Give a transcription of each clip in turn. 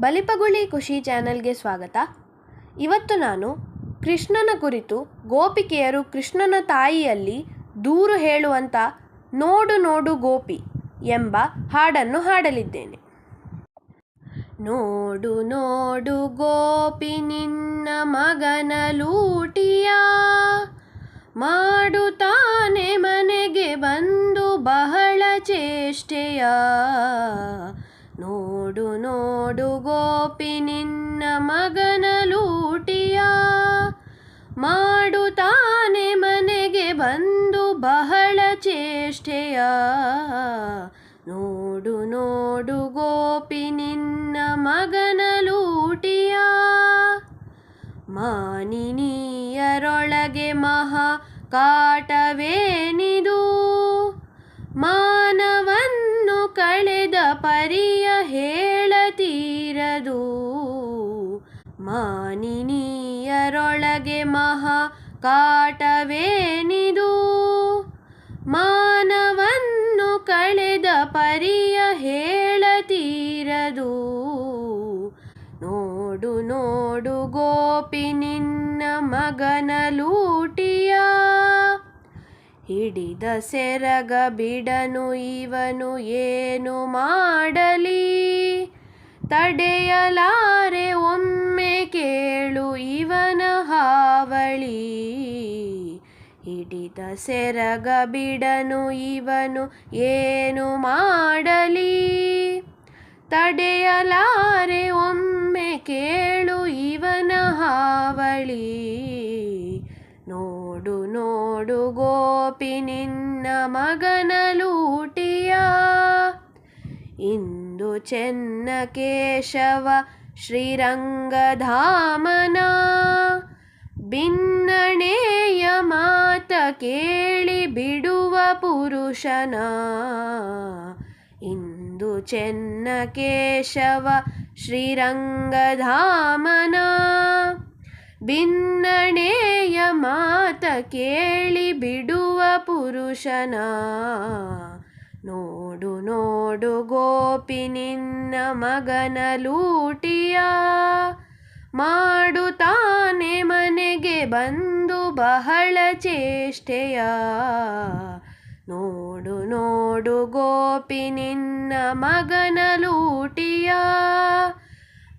ಬಲಿಪಗುಳಿ ಖುಷಿ ಚಾನೆಲ್ಗೆ ಸ್ವಾಗತ. ಇವತ್ತು ನಾನು ಕೃಷ್ಣನ ಕುರಿತು ಗೋಪಿಕೆಯರು ಕೃಷ್ಣನ ತಾಯಿಯಲ್ಲಿ ದೂರು ಹೇಳುವಂಥ ನೋಡು ನೋಡು ಗೋಪಿ ಎಂಬ ಹಾಡನ್ನು ಹಾಡಲಿದ್ದೇನೆ. ನೋಡು ನೋಡು ಗೋಪಿ ನಿನ್ನ ಮಗನ ಲೂಟಿಯ ಮಾಡುತ್ತಾನೆ ಮನೆಗೆ ಬಂದು ಬಹಳ ಚೇಷ್ಟೆಯ. ನೋಡು ನೋಡು ಗೋಪಿ ನಿನ್ನ ಮಗನ ಲೂಟಿಯ. ಮಾಡುತ್ತಾನೆ ಮನೆಗೆ ಬಂದು ಬಹಳ ಚೇಷ್ಟೆಯ. ನೋಡು ನೋಡು ಗೋಪಿ ನಿನ್ನ ಮಗನ ಲೂಟಿಯ. ಮಾನಿನಿಯರೊಳಗೆ ಮಹಾ ಕಾಟವೇನಿದು. ಮಾನವನ್ನು ಕಳೆದ ಪರಿಯ ಮಾನಿನಿಯರೊಳಗೆ ಮಹಾ ಕಾಟವೇನಿದು? ಮಾನವನ್ನು ಕಳೆದ ಪರಿಯ ಹೇಳತೀರದು? ನೋಡು ನೋಡು ಗೋಪಿ, ನಿನ್ನ ಮಗನ ಲೂಟಿಯ. ಹಿಡಿದ ಸೆರಗ ಬಿಡನು ಇವನು ಏನು ಮಾಡಲಿ? ತಡೆಯಲಾರೆ ಒಮ್ಮೆ ಕೇಳು ಇವನ ಹಾವಳಿ. ಹಿಡಿದ ಸೆರಗ ಬಿಡನು ಇವನು ಏನು ಮಾಡಲಿ? ತಡೆಯಲಾರೆ ಒಮ್ಮೆ ಕೇಳು ಇವನ ಹಾವಳಿ. ನೋಡು ನೋಡು ಗೋಪಿ ನಿನ್ನ ಮಗನ ಲೂಟಿಯ. ಇಂದು ಚೆನ್ನ ಕೇಶವ ಶ್ರೀರಂಗಧಾಮನ ಭಿನ್ನಣೆಯ ಮಾತ ಕೇಳಿ ಬಿಡುವ ಪುರುಷನ. ಇಂದು ಚೆನ್ನ ಕೇಶವ ಶ್ರೀರಂಗಧಾಮನ ಭಿನ್ನಣೆಯ ಮಾತ ಕೇಳಿ ಬಿಡುವ ಪುರುಷನ. ನೋಡು. ನೋಡು ಗೋಪಿ ನಿನ್ನ ಮಗನ ಲೂಟಿಯ. ಮಾಡುತ್ತಾನೆ ಮನೆಗೆ ಬಂದು ಬಹಳ ಚೇಷ್ಟೆಯ. ನೋಡು ನೋಡು ಗೋಪಿ ನಿನ್ನ ಮಗನ ಲೂಟಿಯ.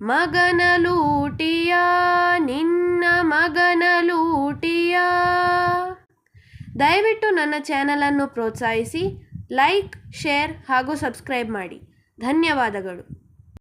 ಮಗನ ಲೂಟಿಯ, ನಿನ್ನ ಮಗನ ಲೂಟಿಯ. ದಯವಿಟ್ಟು ನನ್ನ ಚಾನಲನ್ನು ಪ್ರೋತ್ಸಾಹಿಸಿ. ಲೈಕ್ ಶೇರ್ ಹಾಗೂ ಸಬ್ಸ್ಕ್ರೈಬ್ ಮಾಡಿ. ಧನ್ಯವಾದಗಳು.